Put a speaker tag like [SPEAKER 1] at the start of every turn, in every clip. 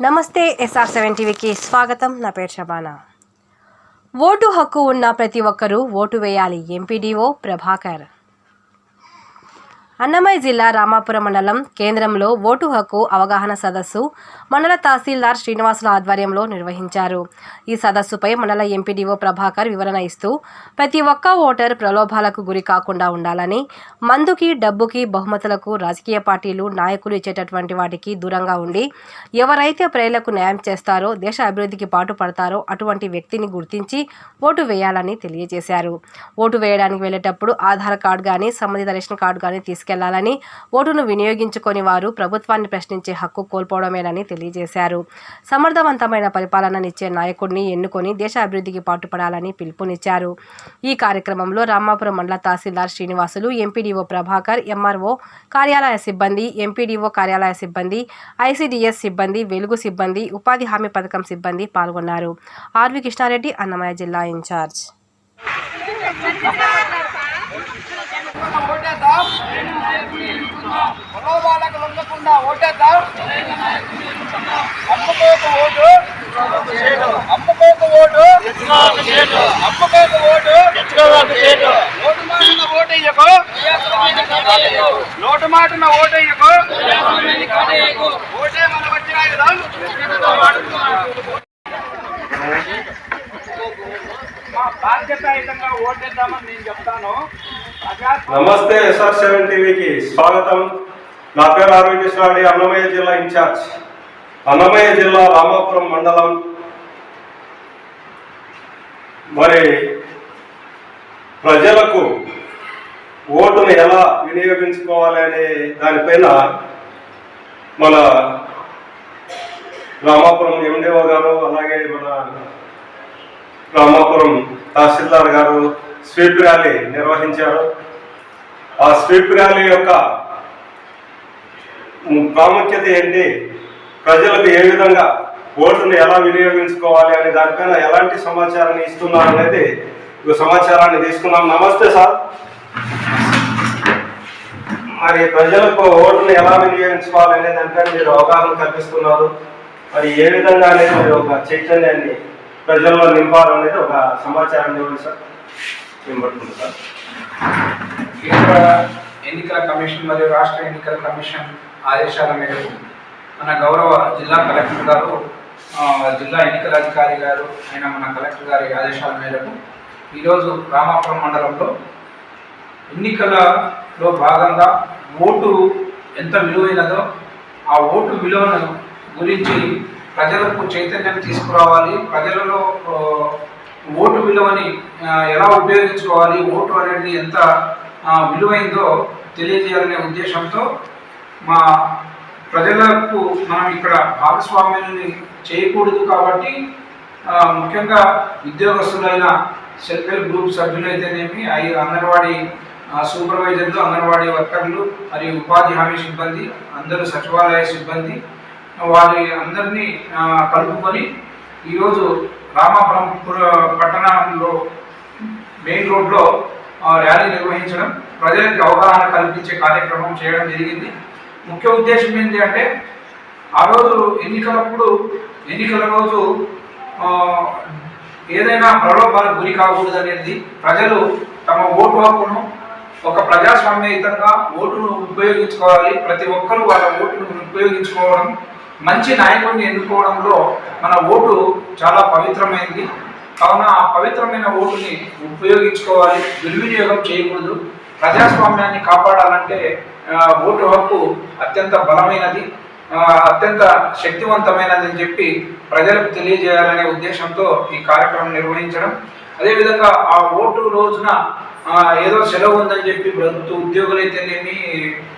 [SPEAKER 1] నమస్తే SR seven టీవీకి స్వాగతం. నా పేరు షబానా ఓటు హక్కు ఉన్న ప్రతి ఒక్కరూ ఓటు వేయాలి. ఎంపీడీఓ ప్రభాకర్. అన్నమయ్య జిల్లా రామాపురం మండలం కేంద్రంలో ఓటు హక్కు అవగాహన సదస్సు మండల తహసీల్దార్ శ్రీనివాసుల ఆధ్వర్యంలో నిర్వహించారు. ఈ సదస్సుపై మండల ఎంపీడీఓ ప్రభాకర్ వివరణ ఇస్తూ ప్రతి ఒక్క ఓటర్ ప్రలోభాలకు గురి కాకుండా ఉండాలని మందుకి డబ్బుకి బహుమతులకు రాజకీయ పార్టీలు నాయకులు ఇచ్చేటటువంటి వాటికి దూరంగా ఉండి ఎవరైతే ప్రజలకు న్యాయం చేస్తారో దేశ అభివృద్ధికి పాటుపడతారో అటువంటి వ్యక్తిని గుర్తించి ఓటు వేయాలని తెలియజేశారు. ఓటు వేయడానికి వెళ్ళేటప్పుడు ఆధార్ కార్డు కానీ సంబంధిత రేషన్ కార్డు కానీ తీసుకెళ్ళాలని ఓటును వినియోగించుకొని వారు ప్రభుత్వాన్ని ప్రశ్నించే హక్కు కోల్పోవడమేనని తెలియజేశారు. సమర్థవంతమైన పరిపాలననిచ్చే నాయకుడిని ఎన్నుకొని దేశ అభివృద్ధికి పాటుపడాలని పిలుపునిచ్చారు. ఈ కార్యక్రమంలో రామాపురం మండల తహసీల్దార్ శ్రీనివాసులు ఎంపీడీఓ ప్రభాకర్ ఎంఆర్ఓ కార్యాలయ సిబ్బంది ఎంపీడీఓ కార్యాలయ సిబ్బంది ఐసీడీఎస్ సిబ్బంది వెలుగు సిబ్బంది ఉపాధి హామీ పథకం సిబ్బంది పాల్గొన్నారు. ఆర్వి కృష్ణారెడ్డి అన్నమయ్య జిల్లా ఇన్ఛార్జ్.
[SPEAKER 2] ఓటేద్దాం ఉండకుండా లొంగకుండా ఓటేద్దాం అమ్ముకోక ఓటు అమ్ముకోక ఓటు అమ్ముకోక ఓటు లోటు మాటిన ఓటయ్యకు లోటు మాటిన ఓటయ్యకు ఓటే మన వచ్చిన ఆయుధం మా బాధ్యతాయుతంగా ఓటేద్దామని నేను చెప్తాను.
[SPEAKER 3] నమస్తే ఎస్ఆర్ సెవెన్ టీవీకి స్వాగతం. నా పేరు ఆరోగ్య అన్నమయ్య జిల్లా ఇన్ఛార్జ్. అన్నమయ్య జిల్లా రామాపురం మండలం. మరి ప్రజలకు ఓటును ఎలా వినియోగించుకోవాలి అనే దానిపైన మన రామాపురం ఎండిఓ గారు అలాగే మన రామాపురం తహసీల్దార్ గారు స్వీప్ ర్యాలీ నిర్వహించారు. ఆ స్వీప్ ర్యాలీ యొక్క ప్రాముఖ్యత ఏంటి? ప్రజలకు ఏ విధంగా ఓటును ఎలా వినియోగించుకోవాలి అనే దానిపైన ఎలాంటి సమాచారాన్ని ఇస్తున్నారు అనేది సమాచారాన్ని తీసుకున్నాం. నమస్తే సార్. మరి ప్రజలకు ఓటును ఎలా వినియోగించుకోవాలి అనే దానిపైన మీరు అవగాహన కల్పిస్తున్నారు. మరి ఏ విధంగా అనేది మీరు ఒక చైతన్యాన్ని ప్రజల్లో నింపాలనేది ఒక సమాచారం ఇవ్వండి సార్. నింపడుతుంది సార్?
[SPEAKER 2] కేంద్ర ఎన్నికల కమిషన్ మరియు రాష్ట్ర ఎన్నికల కమిషన్ ఆదేశాల మేరకు మన గౌరవ జిల్లా కలెక్టర్ గారు జిల్లా ఎన్నికల అధికారి గారు అయిన మన కలెక్టర్ గారి ఆదేశాల మేరకు ఈరోజు రామాపురం మండలంలో ఎన్నికలలో భాగంగా ఓటు ఎంత విలువైనదో ఆ ఓటు విలువను గురించి ప్రజలకు చైతన్యం తీసుకురావాలి. ప్రజలలో ఓటు విలువని ఎలా ఉపయోగించుకోవాలి? ఓటు అనేది ఎంత విలువైందో తెలియజేయాలనే ఉద్దేశంతో మా ప్రజలకు మనం ఇక్కడ భాగస్వామ్యాన్ని చేయకూడదు కాబట్టి ముఖ్యంగా ఉద్యోగస్తులైన సెల్ఫ్ హెల్ప్ గ్రూప్ సభ్యులైతేనేమి ఐదు అంగన్వాడీ సూపర్వైజర్లు అంగన్వాడీ వర్కర్లు మరియు ఉపాధి హామీ సిబ్బంది అందరూ సచివాలయ సిబ్బంది వారి అందరినీ కలుపుకొని ఈరోజు రామాపురం పుర- పట్టణంలో మెయిన్ రోడ్లో ర్యాలీ నిర్వహించడం ప్రజలకు అవగాహన కల్పించే కార్యక్రమం చేయడం జరిగింది. ముఖ్య ఉద్దేశం ఏంటి అంటే ఆ రోజు ఎన్నికలప్పుడు ఎన్నికల రోజు ఏదైనా ప్రలోభాలకు గురి కాకూడదు అనేది ప్రజలు తమ ఓటు హక్కును ఒక ప్రజాస్వామ్యయుతంగా ఓటును ఉపయోగించుకోవాలి. ప్రతి ఒక్కరూ వాళ్ళ ఓటును ఉపయోగించుకోవడం మంచి నాయకుడిని ఎన్నుకోవడంలో మన ఓటు చాలా పవిత్రమైనది కావున ఆ పవిత్రమైన ఓటుని ఉపయోగించుకోవాలి దుర్వినియోగం చేయకూడదు. ప్రజాస్వామ్యాన్ని కాపాడాలంటే ఓటు హక్కు అత్యంత బలమైనది అత్యంత శక్తివంతమైనది అని చెప్పి ప్రజలకు తెలియజేయాలనే ఉద్దేశంతో ఈ కార్యక్రమం నిర్వహించడం. అదేవిధంగా ఆ ఓటు రోజున ఏదో సెలవు ఉందని చెప్పి ప్రభుత్వ ఉద్యోగులు అయితేనేమి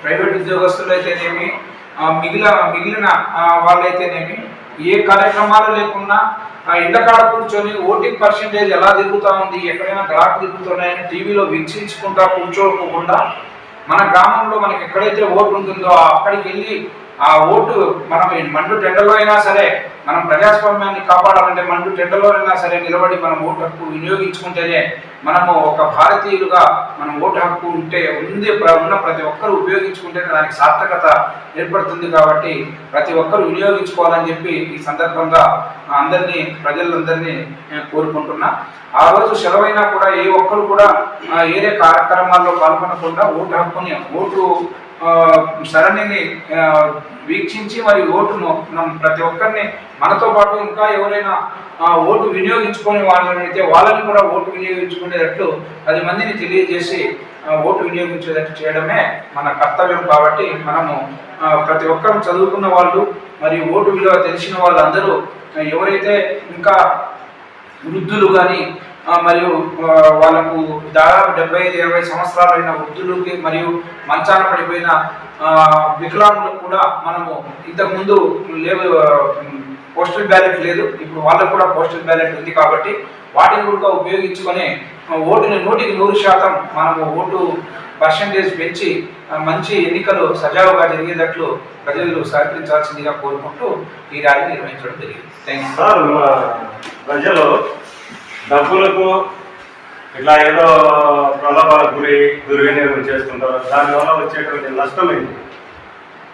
[SPEAKER 2] ప్రైవేట్ ఉద్యోగస్తులు అయితేనేమి మిగిలిన మిగిలిన వాళ్ళైతేనేమి ఏ కార్యక్రమాలు లేకున్నా ఆ ఎండకాడ కూర్చొని ఓటింగ్ పర్సంటేజ్ ఎలా తిరుగుతా ఉంది ఎక్కడైనా గ్రాఫ్ తిరుగుతున్నాయని టీవీలో వీక్షించుకుంటా కూర్చోకుండా మన గ్రామంలో మనకి ఎక్కడైతే ఓటు ఉంటుందో అక్కడికి వెళ్ళి ఆ ఓటు మనం మండు టెండలో అయినా సరే మనం ప్రజాస్వామ్యాన్ని కాపాడాలంటే మండు టెండలో అయినా సరే నిలబడి మనం ఓటు హక్కు వినియోగించుకుంటేనే మనము ఒక భారతీయులుగా మనం ఓటు హక్కు ఉంటే ఉంది ఉన్న ప్రతి ఒక్కరు ఉపయోగించుకుంటే దానికి సార్థకత ఏర్పడుతుంది కాబట్టి ప్రతి ఒక్కరు వినియోగించుకోవాలని చెప్పి ఈ సందర్భంగా అందరినీ ప్రజలందరినీ నేను కోరుకుంటున్నా. ఆ రోజు సెలవైనా కూడా ఏ ఒక్కరు కూడా ఆ, ఏరే కార్యక్రమాల్లో పాల్గొనకుండా ఓటు హక్కుని ఓటు సరళిని వీక్షించి మరి ఓటును మనం ప్రతి ఒక్కరిని మనతో పాటు ఇంకా ఎవరైనా ఓటు వినియోగించుకొని వాళ్ళని అయితే వాళ్ళని కూడా ఓటు వినియోగించుకునేటట్లు పది మందిని తెలియజేసి ఓటు వినియోగించేటట్టు చేయడమే మన కర్తవ్యం కాబట్టి మనము ప్రతి ఒక్కరు చదువుకున్న వాళ్ళు మరియు ఓటు విలువ తెలిసిన వాళ్ళందరూ ఎవరైతే ఇంకా వృద్ధులు కానీ మరియు వాళ్ళకు దాదాపు డెబ్బై ఐదు ఇరవై సంవత్సరాలైన వృద్ధులకి మరియు మంచాన పడిపోయిన వికలాంగులకు కూడా మనము ఇంతకుముందు లేవు పోస్టల్ బ్యాలెట్ లేదు. ఇప్పుడు వాళ్ళకు కూడా పోస్టల్ బ్యాలెట్ ఉంది కాబట్టి వాటిని కూడా ఉపయోగించుకొని ఓటుని నూటికి నూరు శాతం మనము ఓటు పర్సంటేజ్ పెంచి మంచి ఎన్నికలు సజావుగా జరిగేటట్లు ప్రజలు సహకరించాల్సిందిగా కోరుకుంటూ ఈ ర్యాలీ నిర్వహించడం జరిగింది. Thank you.
[SPEAKER 3] సార్ ప్రజలు డబ్బులకు ఇట్లా ఏదో ప్రలోభాలకు గురి దుర్వినియోగం చేస్తుంటారు దానివల్ల వచ్చేటువంటి నష్టం ఏంటి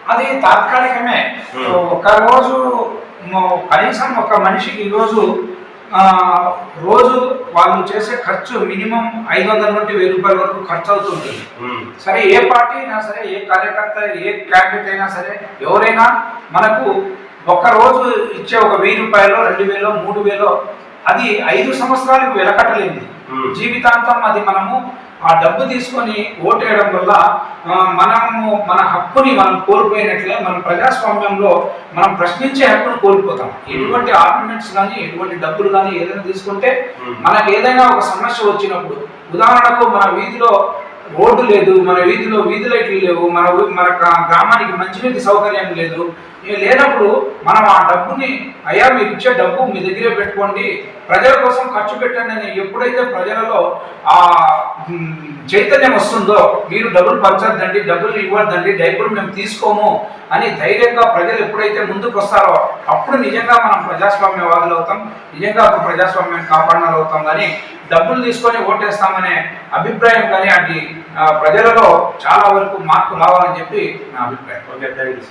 [SPEAKER 2] అది తాత్కాలికమే. ఒక రోజు మ- కనీసం ఒక మనిషికి ఈరోజు రోజు వాళ్ళు చేసే ఖర్చు మినిమం ఐదు వందల నుండి వెయ్యి రూపాయల వరకు ఖర్చు అవుతుంది. సరే ఏ పార్టీ అయినా సరే ఏ కార్యకర్త ఏ క్యాండిడేట్ అయినా సరే ఎవరైనా మనకు ఒక్క రోజు ఇచ్చే ఒక వెయ్యి రూపాయలు రెండు వేలు మూడు వేలు అది ఐదు సంవత్సరాలకు వెలకట్టలేనిది
[SPEAKER 3] Hmm.
[SPEAKER 2] జీవితాంతం అది మనము ఆ డబ్బు తీసుకొని ఓటేయడం వల్ల మనము మన హక్కుని మనం కోల్పోయినట్లే మనం ప్రజాస్వామ్యంలో మనం ప్రశ్నించే హక్కును కోల్పోతాం ఎటువంటి ఆర్గ్యుమెంట్స్ కానీ ఎటువంటి డబ్బులు కానీ ఏదైనా తీసుకుంటే. మనకు ఏదైనా ఒక సమస్య వచ్చినప్పుడు ఉదాహరణకు మన వీధిలో రోడ్డు లేదు మన వీధిలో వీధి లైట్లు లేవు మన మన గ్రా- గ్రామానికి మంచినీటి సౌకర్యం లేదు ఇవి లేనప్పుడు మనం ఆ డబ్బుని అయ్యా మీరు ఇచ్చే డబ్బు మీ దగ్గరే పెట్టుకోండి. ప్రజల కోసం ఖర్చు పెట్టండి అని ఎప్పుడైతే ప్రజలలో ఆ చైతన్యం వస్తుందో మీరు డబ్బులు పంచద్దండి డబ్బులు ఇవ్వద్దండి డబ్బులు మేము తీసుకోము అని ధైర్యంగా ప్రజలు ఎప్పుడైతే ముందుకు వస్తారో అప్పుడు నిజంగా మనం ప్రజాస్వామ్యవాదులు అవుతాం నిజంగా అప్పుడు ప్రజాస్వామ్యం కాపాడనాలు అవుతాం. కానీ డబ్బులు తీసుకొని ఓటేస్తామనే అభిప్రాయం కానీ అది ప్రజలలో చాలా వరకు మార్పు రావాలని చెప్పి నా అభిప్రాయం.
[SPEAKER 3] Okay thank you